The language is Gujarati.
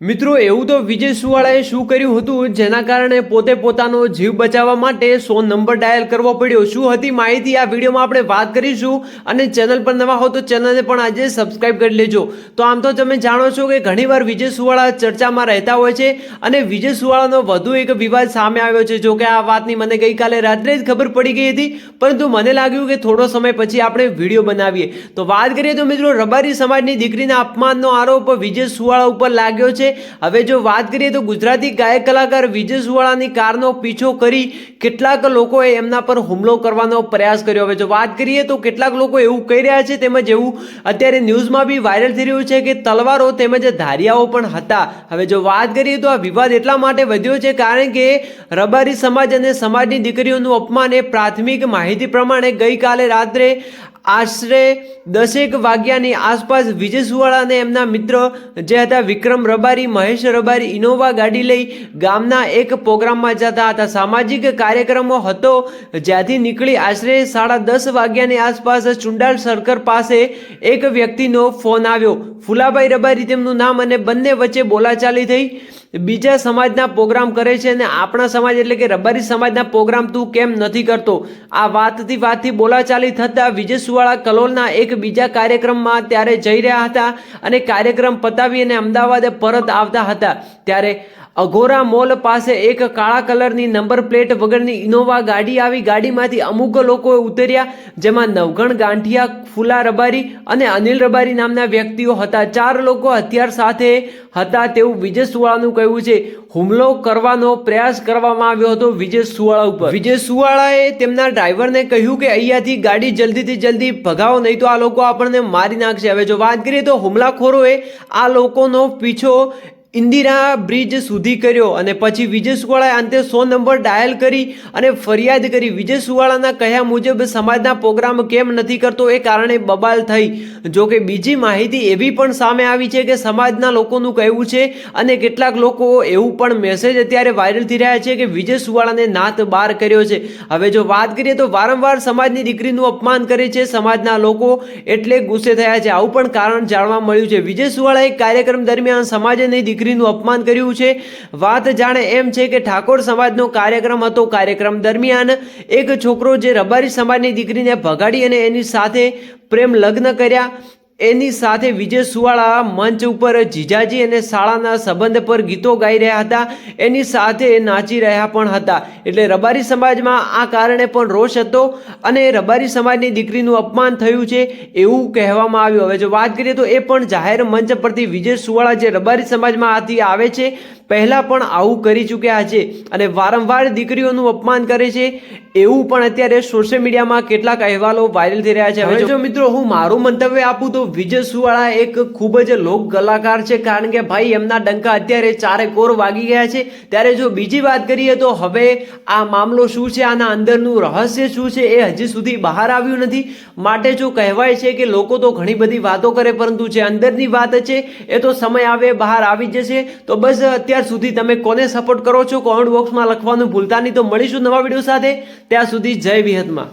મિત્રો, એવું તો વિજય સુવાળાએ શું કર્યું હતું, જેના કારણે પોતે પોતાનો જીવ બચાવવા માટે સો નંબર ડાયલ કરવો પડ્યો. શું હતી માહિતી? આ વિડીયોમાં આપણે વાત કરીશું અને ચેનલ પર નવા હો તો ચેનલને પણ આજે સબસ્ક્રાઇબ કરી લેજો. તો આમ તો તમે જાણો છો કે ઘણીવાર વિજય સુવાળા ચર્ચામાં રહેતા હોય છે અને વિજય સુવાળાનો વધુ એક વિવાદ સામે આવ્યો છે. જો કે આ વાતની મને ગઈકાલે રાત્રે જ ખબર પડી ગઈ હતી, પરંતુ મને લાગ્યું કે થોડો સમય પછી આપણે વીડિયો બનાવીએ. તો વાત કરીએ તો મિત્રો, રબારી સમાજની દીકરીના અપમાનનો આરોપ વિજય સુવાળા ઉપર લાગ્યો છે. હવે જો વાત કરીએ તો ગુજરાતી ગાયક કલાકાર વિજય સુવાળાની કારનો પીછો કરી કેટલાક લોકોએ એમના પર હુમલો કરવાનો પ્રયાસ કર્યો. હવે જો વાત કરીએ તો કેટલાક લોકો એવું કહી રહ્યા છે, તેમજ એવું અત્યારે ન્યૂઝમાં બી વાયરલ થઈ રહ્યું છે કે તલવારો તેમજ ધારિયાઓ પણ હતા. હવે જો વાત કરીએ તો આ વિવાદ એટલા માટે વધ્યો છે કારણ કે રબારી સમાજ અને સમાજની દીકરીઓનું અપમાન એ પ્રાથમિક માહિતી પ્રમાણે ગઈકાલે રાત્રે આશરે દસેક વાગ્યાની આસપાસ વિજય સુવાળા અને એમના મિત્ર જે હતા વિક્રમ રબારી, મહેશ રબારી, ઇનોવા ગાડી લઈ ગામના એક પ્રોગ્રામમાં જતા હતા. સામાજિક કાર્યક્રમો હતો. જ્યાંથી નીકળી આશરે સાડા દસ વાગ્યાની આસપાસ ચુંડાલ સરકર પાસે એક વ્યક્તિનો ફોન આવ્યો. ફુલાભાઈ રબારી તેમનું નામ અને બંને વચ્ચે બોલાચાલી થઈ. બીજા સમાજના પ્રોગ્રામ કરે છે અને આપણા સમાજ એટલે કે રબારી સમાજના પ્રોગ્રામ તું કેમ નથી કરતો? આ વાતથી વાતથી બોલાચાલી થતાં વિજય સુવાળા કલોલના એક બીજા કાર્યક્રમમાં ત્યારે જઈ રહ્યા હતા અને કાર્યક્રમ પતાવી અને અમદાવાદ પરત આવતા હતા. ત્યારે અઘોરા મોલ પાસે એક કાળા કલરની નંબર પ્લેટ વગરની ઇનોવા ગાડી આવી. ગાડીમાંથી અમુક લોકો ઉતર્યા, જેમાં નવગણ ગાંઠિયા, ફુલા રબારી અને અનિલ રબારી નામના વ્યક્તિઓ હતા. ચાર લોકો હથિયાર સાથે હતા તેવું વિજય સુવાળાનું કહેવું છે. હુમલો કરવાનો પ્રયાસ કરવામાં આવ્યો હતો વિજય સુવાળા ઉપર. વિજય સુવાળાએ તેમના ડ્રાઈવરને કહ્યું કે અહીંયાથી ગાડી જલ્દીથી જલ્દી ભગાવો, નહીં તો આ લોકો આપણને મારી નાખશે. હવે જો વાત કરીએ તો હુમલાખોરોએ આ લોકોનો પીછો ઇન્દિરા બ્રિજ સુધી કર્યો અને પછી વિજય સુવાળાએ અંતે સો નંબર ડાયલ કરી અને ફરિયાદ કરી. વિજય સુવાળાના કહ્યા મુજબ સમાજના પ્રોગ્રામ કેમ નથી કરતો એ કારણે બબાલ થઈ. જો કે બીજી માહિતી એવી પણ સામે આવી છે કે સમાજના લોકોનું કહેવું છે અને કેટલાક લોકો એવું પણ મેસેજ અત્યારે વાયરલ થઈ રહ્યા છે કે વિજય સુવાળાને નાત બાર કર્યો છે. હવે જો વાત કરીએ તો વારંવાર સમાજની દીકરીનું અપમાન કરે છે. સમાજના લોકો એટલે ગુસ્સે થયા છે. આવું પણ કારણ જાણવા મળ્યું છે. વિજય સુવાળાએ કાર્યક્રમ દરમિયાન સમાજે નહીં દીકરીનું અપમાન કર્યું છે. વાત જાણે એમ છે કે ઠાકોર સમાજનો કાર્યક્રમ હતો. કાર્યક્રમ દરમિયાન એક છોકરો જે રબારી સમાજની દીકરીને ભગાડી અને એની સાથે પ્રેમ લગ્ન કર્યા. એની સાથે વિજય સુવાળા મંચ ઉપર જીજાજી અને શાળાના સંબંધ પર ગીતો ગાઈ રહ્યા હતા. એની સાથે નાચી રહ્યા પણ હતા. એટલે રબારી સમાજમાં આ કારણે પણ રોષ હતો અને રબારી સમાજની દીકરીનું અપમાન થયું છે એવું કહેવામાં આવ્યું. હવે જો વાત કરીએ તો એ પણ જાહેર મંચ પરથી વિજય સુવાળા જે રબારી સમાજમાં આથી આવે છે પહેલા પણ આવું કરી ચૂક્યા છે અને વારંવાર દીકરીઓનું અપમાન કરે છે એવું પણ અત્યારે સોશિયલ મીડિયામાં કેટલાક અહેવાલો વાયરલ થઈ રહ્યા છે. હવે જો મિત્રો હું મારું મંતવ્ય આપું તો વિજય સુવાળા એક ખૂબ જ લોક કલાકાર છે કારણ કે ભાઈ એમના ડંકા અત્યારે ચારે કોર વાગી ગયા છે. ત્યારે જો બીજી વાત કરીએ તો હવે આ મામલો શું છે આના અંદરનું રહસ્ય શું છે એ હજી સુધી બહાર આવ્યું નથી. માટે જો કહેવાય છે કે લોકો તો ઘણી બધી વાતો કરે પરંતુ જે અંદરની વાત છે એ તો સમય આવે બહાર આવી જશે. તો બસ અત્યાર સુધી તમે કોને સપોર્ટ કરો છો? કોમેન્ટ બોક્સમાં લખવાનું ભૂલતા નહીં. તો મળીશું નવા વીડિયો સાથે. ત્યાં સુધી જય વિહતમાં